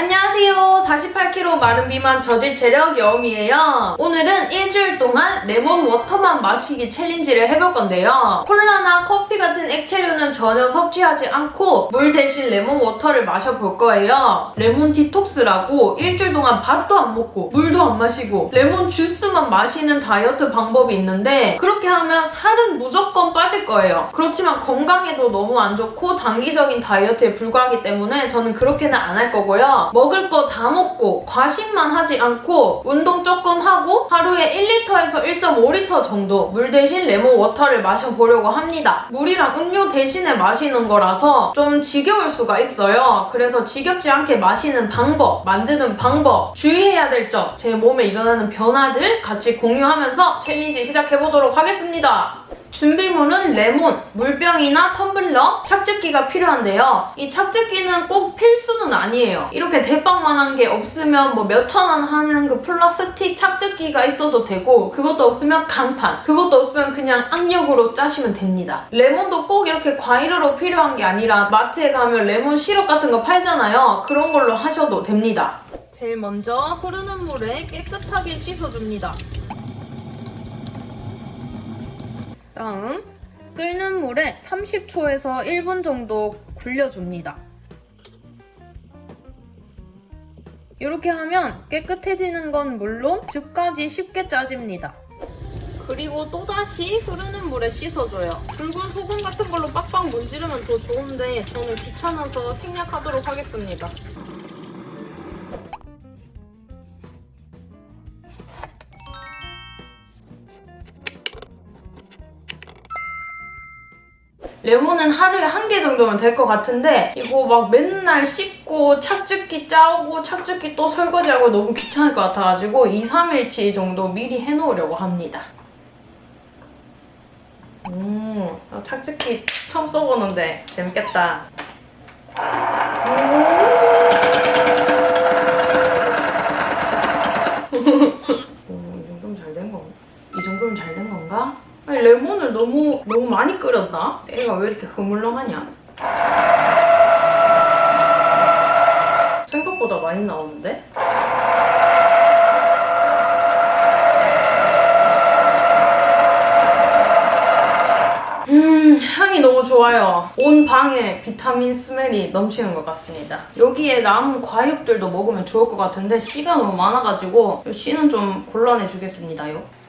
안녕하세요. 48kg 마른 비만 저질 체력 여음이에요. 오늘은 일주일 동안 레몬 워터만 마시기 챌린지를 해볼 건데요. 콜라나 커피 같은 액체류는 전혀 섭취하지 않고 물 대신 레몬 워터를 마셔볼 거예요. 레몬 디톡스라고 일주일 동안 밥도 안 먹고 물도 안 마시고 레몬 주스만 마시는 다이어트 방법이 있는데 그렇게 하면 살은 무조건 빠질 거예요. 그렇지만 건강에도 너무 안 좋고 단기적인 다이어트에 불과하기 때문에 저는 그렇게는 안 할 거고요. 먹을 거 다 먹고 과식만 하지 않고 운동 조금 하고 하루에 1리터에서 1.5리터 정도 물 대신 레몬 워터를 마셔보려고 합니다. 물이랑 음료 대신에 마시는 거라서 좀 지겨울 수가 있어요. 그래서 지겹지 않게 마시는 방법, 만드는 방법, 주의해야 될 점, 제 몸에 일어나는 변화들 같이 공유하면서 챌린지 시작해보도록 하겠습니다. 준비물은 레몬, 물병이나 텀블러, 착즙기가 필요한데요. 이 착즙기는 꼭 필수는 아니에요. 이렇게 대빵만한 게 없으면 뭐 몇천 원 하는 그 플라스틱 착즙기가 있어도 되고 그것도 없으면 강판, 그것도 없으면 그냥 악력으로 짜시면 됩니다. 레몬도 꼭 이렇게 과일로 필요한 게 아니라 마트에 가면 레몬 시럽 같은 거 팔잖아요. 그런 걸로 하셔도 됩니다. 제일 먼저 흐르는 물에 깨끗하게 씻어줍니다. 다음 끓는 물에 30초에서 1분 정도 굴려줍니다. 이렇게 하면 깨끗해지는 건 물론 즙까지 쉽게 짜집니다. 그리고 또다시 흐르는 물에 씻어줘요. 붉은 소금 같은 걸로 빡빡 문지르면 더 좋은데 저는 귀찮아서 생략하도록 하겠습니다. 레몬은 하루에 한 개 정도면 될 것 같은데 이거 막 맨날 씻고 착즙기 짜오고 착즙기 또 설거지하고 너무 귀찮을 것 같아가지고 2, 3일치 정도 미리 해놓으려고 합니다. 음, 어, 착즙기 처음 써보는데 재밌겠다. 음. 음, 건가? 이 정도면 잘 된 건가? 아니 레몬을 너무 너무 많이 끓였나? 애가 왜 이렇게 흐물렁하냐? 생각보다 많이 나오는데? 음, 향이 너무 좋아요. 온 방에 비타민 스멜이 넘치는 것 같습니다. 여기에 남은 과육들도 먹으면 좋을 것 같은데 씨가 너무 많아가지고 이 씨는 좀 곤란해 주겠습니다요.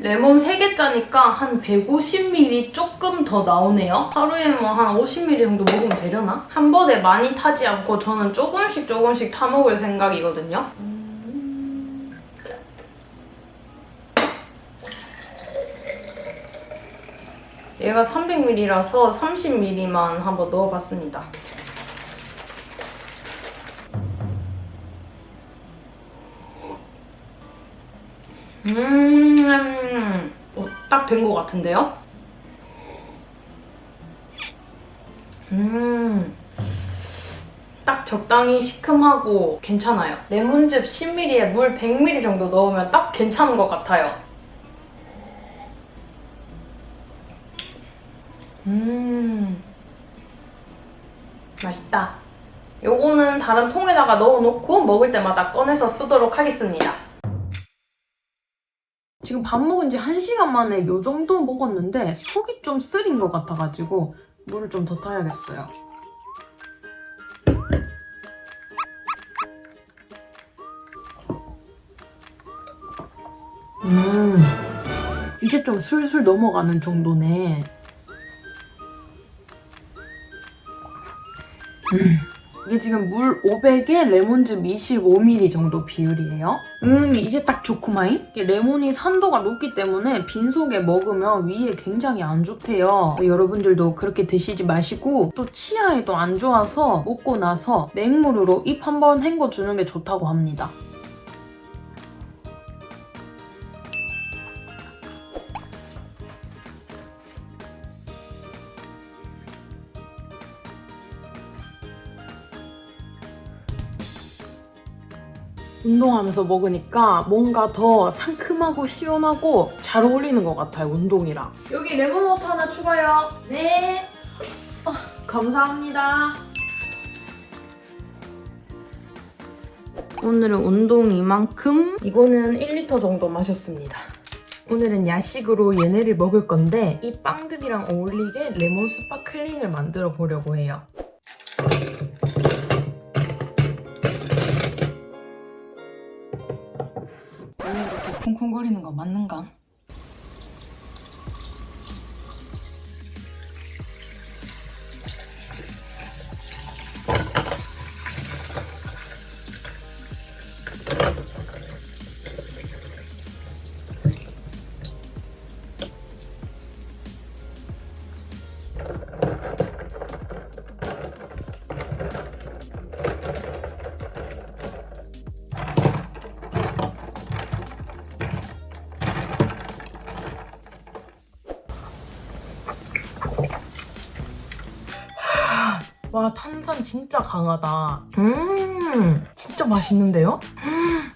레몬 3개 짜니까 한 150ml 조금 더 나오네요. 하루에 뭐 한 50ml 정도 먹으면 되려나? 한 번에 많이 타지 않고 저는 조금씩 조금씩 타 먹을 생각이거든요. 얘가 300ml라서 30ml만 한번 넣어봤습니다. 음, 어, 딱된 것 같은데요? 음, 딱 적당히 시큼하고 괜찮아요. 레몬즙 10ml에 물 100ml 정도 넣으면 딱 괜찮은 것 같아요. 음, 맛있다. 요거는 다른 통에다가 넣어놓고 먹을 때마다 꺼내서 쓰도록 하겠습니다. 지금 밥 먹은 지 1시간 만에 요 정도 먹었는데 속이 좀 쓰린 것 같아가지고 물을 좀 더 타야겠어요. 음, 이제 좀 술술 넘어가는 정도네. 음. 이게 지금 물 500에 레몬즙 25ml 정도 비율이에요. 음, 이제 딱 좋구마잉? 레몬이 산도가 높기 때문에 빈속에 먹으면 위에 굉장히 안 좋대요. 여러분들도 그렇게 드시지 마시고 또 치아에도 안 좋아서 먹고 나서 맹물으로 입 한번 헹궈 주는 게 좋다고 합니다. 운동하면서 먹으니까 뭔가 더 상큼하고 시원하고 잘 어울리는 것 같아요, 운동이랑. 여기 레몬워터 하나 추가요. 네. 감사합니다. 오늘은 운동 이만큼 이거는 1리터 정도 마셨습니다. 오늘은 야식으로 얘네를 먹을 건데 이 빵들이랑 어울리게 레몬 스파클링을 만들어 보려고 해요. 쿵쿵거리는 거 맞는가? 탄산 진짜 강하다. 음 진짜 맛있는데요? 음.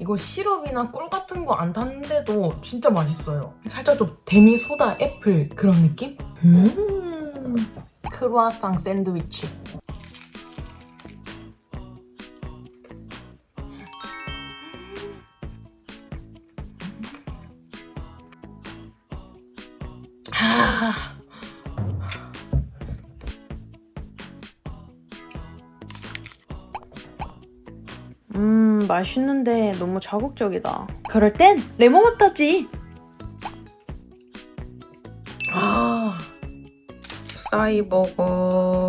이거 시럽이나 꿀 같은 거 안 탔는데도 진짜 맛있어요. 살짝 좀 데미 소다 애플 그런 느낌? 음 크루아상 샌드위치. 음, 맛있는데 너무 자극적이다. 그럴 땐 레몬워터지. 아, 싸이버거.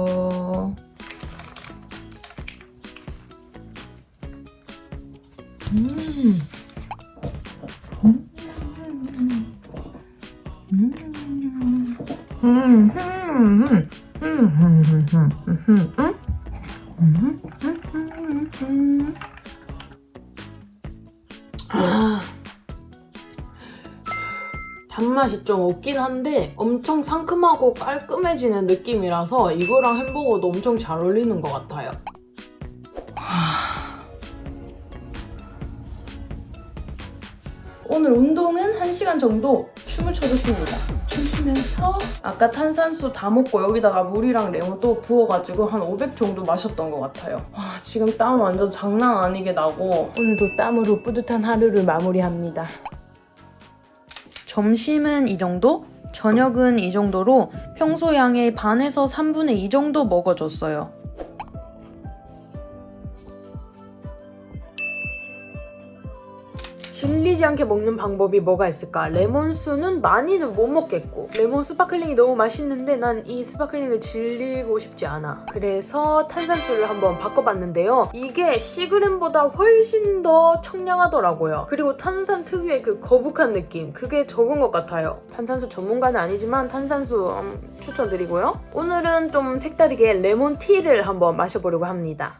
음. 음. 음. 음. 음. 음. 음. 음. 음. 음. 음. 아. 단맛이 좀 없긴 한데 엄청 상큼하고 깔끔해지는 느낌이라서 이거랑 햄버거도 엄청 잘 어울리는 것 같아요. 오늘 운동은 1시간 정도 춤을 춰줬습니다. 춤추면서 아까 탄산수 다 먹고 여기다가 물이랑 레몬 또 부어가지고 한 500 정도 마셨던 것 같아요. 와 지금 땀 완전 장난 아니게 나고 오늘도 땀으로 뿌듯한 하루를 마무리합니다. 점심은 이 정도? 저녁은 이 정도로 평소 양의 반에서 3분의 2 정도 먹어줬어요. 질리지 않게 먹는 방법이 뭐가 있을까? 레몬수는 많이는 못 먹겠고 레몬 스파클링이 너무 맛있는데 난 이 스파클링을 질리고 싶지 않아. 그래서 탄산수를 한번 바꿔봤는데요. 이게 시그램보다 훨씬 더 청량하더라고요. 그리고 탄산 특유의 그 거북한 느낌 그게 적은 것 같아요. 탄산수 전문가는 아니지만 탄산수 음, 추천드리고요. 오늘은 좀 색다르게 레몬티를 한번 마셔보려고 합니다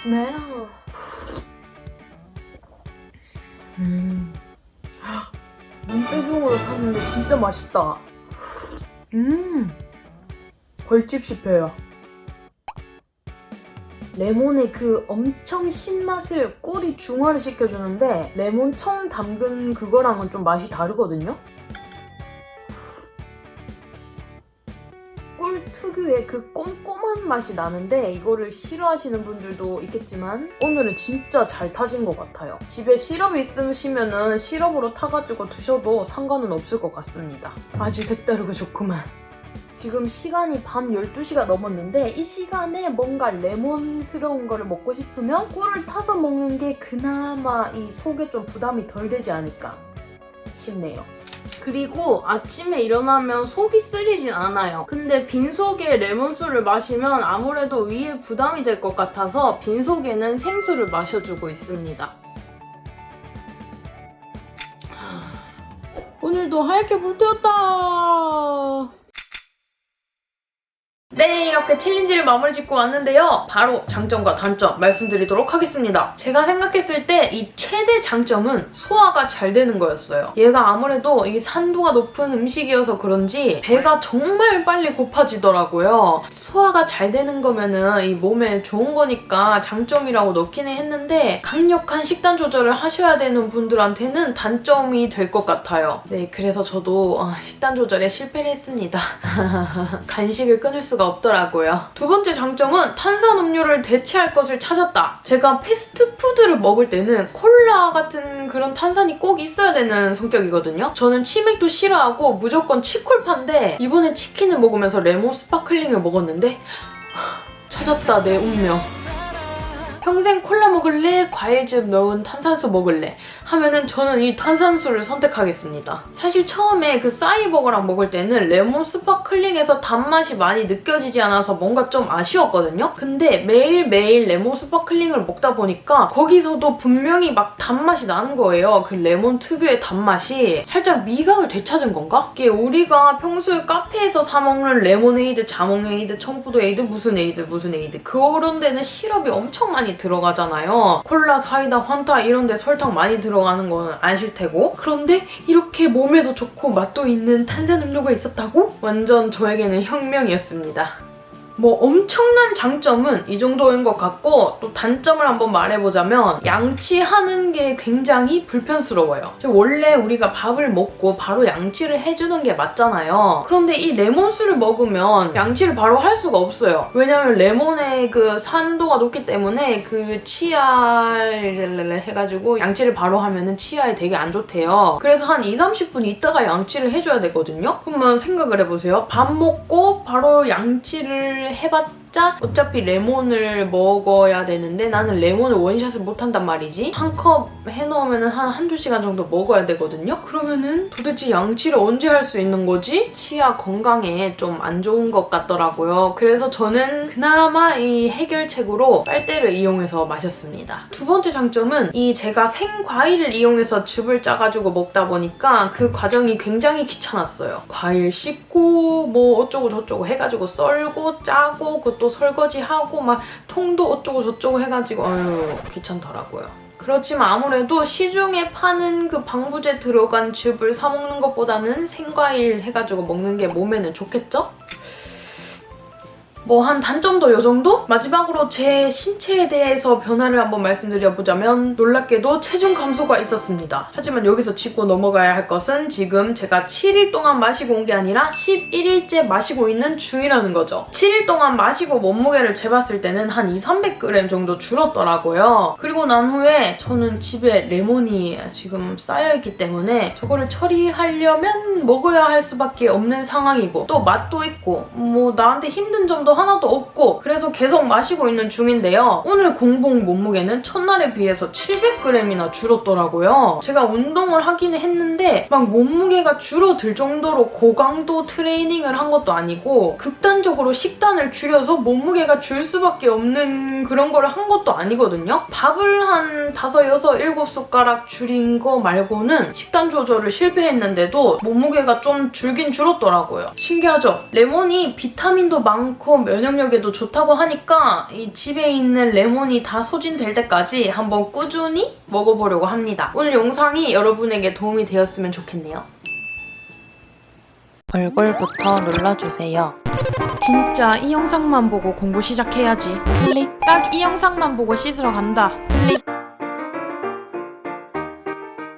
음, 스멜. 음. 눈대중으로 탔는데 진짜 맛있다. 음. 벌집 씹혀요. 레몬의 그 엄청 신맛을 꿀이 중화를 시켜주는데 레몬 청 담근 그거랑은 좀 맛이 다르거든요? 특유의 그 꼼꼼한 맛이 나는데 이거를 싫어하시는 분들도 있겠지만 오늘은 진짜 잘 타진 것 같아요. 집에 시럽이 있으시면은 시럽으로 타가지고 드셔도 상관은 없을 것 같습니다. 아주 색다르고 좋구만. 지금 시간이 밤 12시가 넘었는데 이 시간에 뭔가 레몬스러운 거를 먹고 싶으면 꿀을 타서 먹는 게 그나마 이 속에 좀 부담이 덜 되지 않을까 싶네요. 그리고 아침에 일어나면 속이 쓰리진 않아요. 근데 빈속에 레몬수를 마시면 아무래도 위에 부담이 될 것 같아서 빈속에는 생수를 마셔주고 있습니다. 오늘도 하얗게 불태웠다. 네, 이렇게 챌린지를 마무리 짓고 왔는데요. 바로 장점과 단점 말씀드리도록 하겠습니다. 제가 생각했을 때 이 최대 장점은 소화가 잘 되는 거였어요. 얘가 아무래도 이 산도가 높은 음식이어서 그런지 배가 정말 빨리 고파지더라고요. 소화가 잘 되는 거면은 이 몸에 좋은 거니까 장점이라고 넣기는 했는데 강력한 식단 조절을 하셔야 되는 분들한테는 단점이 될 것 같아요. 네, 그래서 저도 어, 식단 조절에 실패를 했습니다. 간식을 끊을 수가 없더라고요. 두 번째 장점은 탄산음료를 대체할 것을 찾았다. 제가 패스트푸드를 먹을 때는 콜라 같은 그런 탄산이 꼭 있어야 되는 성격이거든요. 저는 치맥도 싫어하고 무조건 치콜파인데 이번에 치킨을 먹으면서 레몬 스파클링을 먹었는데 하, 찾았다 내 운명. 평생 콜라 먹을래? 과일즙 넣은 탄산수 먹을래? 하면은 저는 이 탄산수를 선택하겠습니다. 사실 처음에 그 싸이버거랑 먹을 때는 레몬 스파클링에서 단맛이 많이 느껴지지 않아서 뭔가 좀 아쉬웠거든요? 근데 매일매일 레몬 스파클링을 먹다 보니까 거기서도 분명히 막 단맛이 나는 거예요. 그 레몬 특유의 단맛이 살짝 미각을 되찾은 건가? 이게 우리가 평소에 카페에서 사 먹는 레모네이드, 자몽에이드, 청포도 에이드, 무슨 에이드, 무슨 에이드 그런 데는 시럽이 엄청 많이 들어가잖아요. 콜라, 사이다, 환타 이런 데 설탕 많이 들어가는 거는 아실 테고 그런데 이렇게 몸에도 좋고 맛도 있는 탄산음료가 있었다고? 완전 저에게는 혁명이었습니다. 뭐 엄청난 장점은 이 정도인 것 같고 또 단점을 한번 말해보자면 양치하는 게 굉장히 불편스러워요. 원래 우리가 밥을 먹고 바로 양치를 해주는 게 맞잖아요. 그런데 이 레몬수를 먹으면 양치를 바로 할 수가 없어요. 왜냐면 레몬의 그 산도가 높기 때문에 그 치아를 해가지고 양치를 바로 하면은 치아에 되게 안 좋대요. 그래서 한 2, 30분 있다가 양치를 해줘야 되거든요. 그러면 생각을 해보세요. 밥 먹고 바로 양치를 해봤 자 어차피 레몬을 먹어야 되는데 나는 레몬을 원샷을 못한단 말이지. 한 컵 해놓으면 한 한두 시간 정도 먹어야 되거든요. 그러면은 도대체 양치를 언제 할 수 있는 거지? 치아 건강에 좀 안 좋은 것 같더라고요. 그래서 저는 그나마 이 해결책으로 빨대를 이용해서 마셨습니다. 두 번째 장점은 이 제가 생과일을 이용해서 즙을 짜가지고 먹다 보니까 그 과정이 굉장히 귀찮았어요. 과일 씻고 뭐 어쩌고 저쩌고 해가지고 썰고 짜고 그 것도 설거지하고 막 통도 어쩌고 저쩌고 해가지고 어휴 귀찮더라고요. 그렇지만 아무래도 시중에 파는 그 방부제 들어간 즙을 사 먹는 것보다는 생과일 해가지고 먹는 게 몸에는 좋겠죠? 뭐 한 단점도 요 정도? 마지막으로 제 신체에 대해서 변화를 한번 말씀드려보자면 놀랍게도 체중 감소가 있었습니다. 하지만 여기서 짚고 넘어가야 할 것은 지금 제가 7일 동안 마시고 온 게 아니라 11일째 마시고 있는 중이라는 거죠. 7일 동안 마시고 몸무게를 재봤을 때는 한 2, 300g 정도 줄었더라고요. 그리고 난 후에 저는 집에 레몬이 지금 쌓여있기 때문에 저거를 처리하려면 먹어야 할 수밖에 없는 상황이고 또 맛도 있고 뭐 나한테 힘든 점도 하나도 없고 그래서 계속 마시고 있는 중인데요. 오늘 공복 몸무게는 첫날에 비해서 700g이나 줄었더라고요. 제가 운동을 하기는 했는데 막 몸무게가 줄어들 정도로 고강도 트레이닝을 한 것도 아니고 극단적으로 식단을 줄여서 몸무게가 줄 수밖에 없는 그런 거를 한 것도 아니거든요. 밥을 한 5, 6, 7숟가락 줄인 거 말고는 식단 조절을 실패했는데도 몸무게가 좀 줄긴 줄었더라고요. 신기하죠? 레몬이 비타민도 많고 면역력에도 좋다고 하니까 이 집에 있는 레몬이 다 소진될 때까지 한번 꾸준히 먹어보려고 합니다. 오늘 영상이 여러분에게 도움이 되었으면 좋겠네요. 얼굴부터 눌러주세요. 진짜 이 영상만 보고 공부 시작해야지. 클릭. 딱 이 영상만 보고 씻으러 간다. 클릭.